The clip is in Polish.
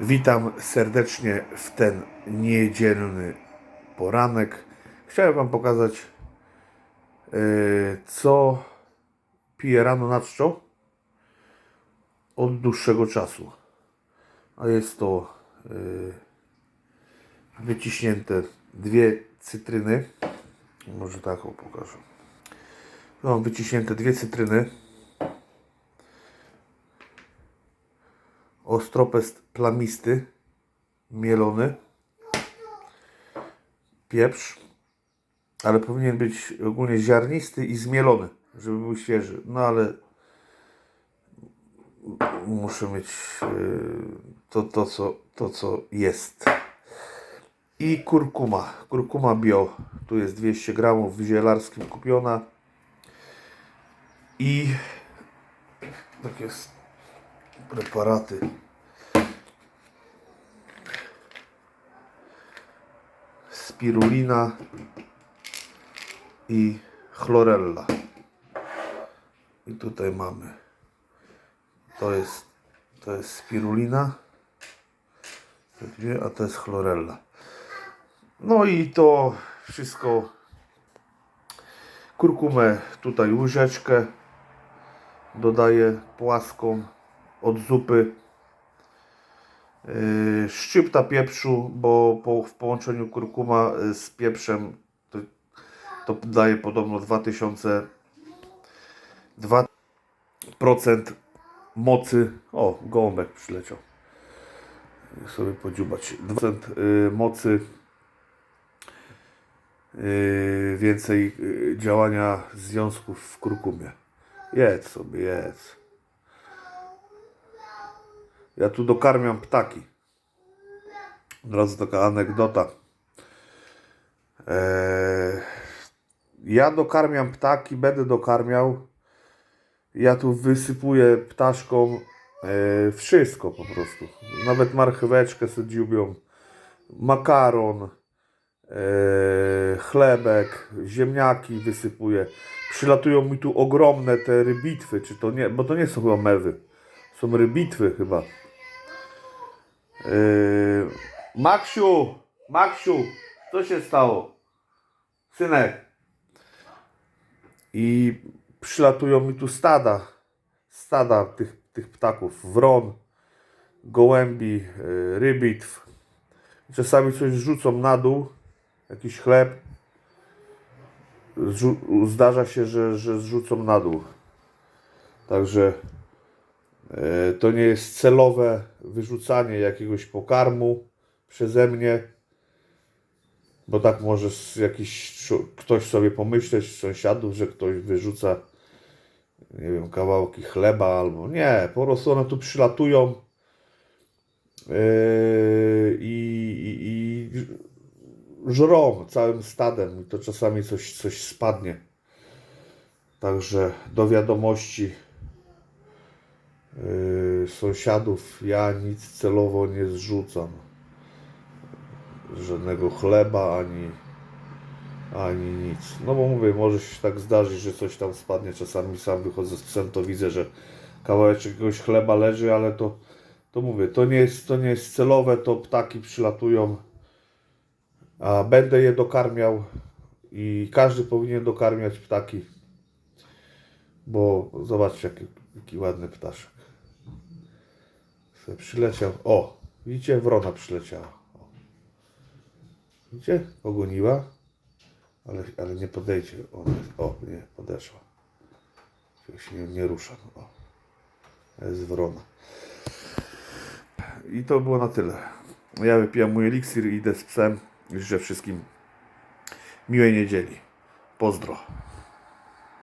Witam serdecznie w ten niedzielny poranek. Chciałem Wam pokazać, e, co piję rano na czczo od dłuższego czasu. A jest to e, wyciśnięte dwie cytryny. Może taką pokażę. Mam wyciśnięte dwie cytryny. Ostropest plamisty, mielony, pieprz, ale powinien być ogólnie ziarnisty i zmielony, żeby był świeży. No ale muszę mieć yy, to, to, co, to, co jest. I kurkuma. Kurkuma bio. Tu jest 200 gramów w zielarskim kupiona. I tak jest preparaty. Spirulina i chlorella. I tutaj mamy. To jest, to jest spirulina. Te dwie, a to jest chlorella. No i to wszystko. Kurkumę tutaj łyżeczkę dodaję płaską od zupy. Yy, szczypta pieprzu, bo po, w połączeniu kurkuma y, z pieprzem to, to daje podobno 2000 2% mocy. O, gołąbek przyleciał. Niech sobie podziubać. 2% y, mocy yy, więcej y, działania związków w kurkumie. Jedz sobie, jedz. Ja tu dokarmiam ptaki. Od razu taka anegdota. Eee, ja dokarmiam ptaki, będę dokarmiał. Ja tu wysypuję ptaszkom e, wszystko po prostu. Nawet marcheweczkę sobie dziubią, makaron, e, chlebek, ziemniaki wysypuję. Przylatują mi tu ogromne te rybitwy, czy to nie, bo to nie są chyba mewy. Są rybitwy chyba. Yy, Maksiu, Maksiu, co się stało? Synek. I przylatują mi tu stada, stada tych, tych ptaków, wron, gołębi, yy, rybitw. Czasami coś rzucą na dół, jakiś chleb. Zrzu- zdarza się, że, że zrzucą na dół. Także To nie jest celowe wyrzucanie jakiegoś pokarmu przeze mnie, bo tak może jakiś ktoś sobie pomyśleć z sąsiadów, że ktoś wyrzuca, nie wiem, kawałki chleba albo nie, po prostu one tu przylatują yy, i, i, żrą całym stadem i to czasami coś, coś spadnie. Także do wiadomości sąsiadów ja nic celowo nie zrzucam. Żadnego chleba ani, ani nic. No bo mówię, może się tak zdarzyć, że coś tam spadnie. Czasami sam wychodzę z psem, to widzę, że kawałeczek jakiegoś chleba leży, ale to, to mówię, to nie, jest, to nie jest celowe, to ptaki przylatują, a będę je dokarmiał i każdy powinien dokarmiać ptaki, bo zobaczcie jaki, jaki ładny ptaszek. Przyleciał. O, widzicie, wrona przyleciała. O. Widzicie, pogoniła, ale, ale nie podejdzie. Ona, o, nie, podeszła. Się nie, nie rusza. O. Jest wrona. I to było na tyle. Ja wypijam mój eliksir i idę z psem. Życzę wszystkim miłej niedzieli. Pozdro.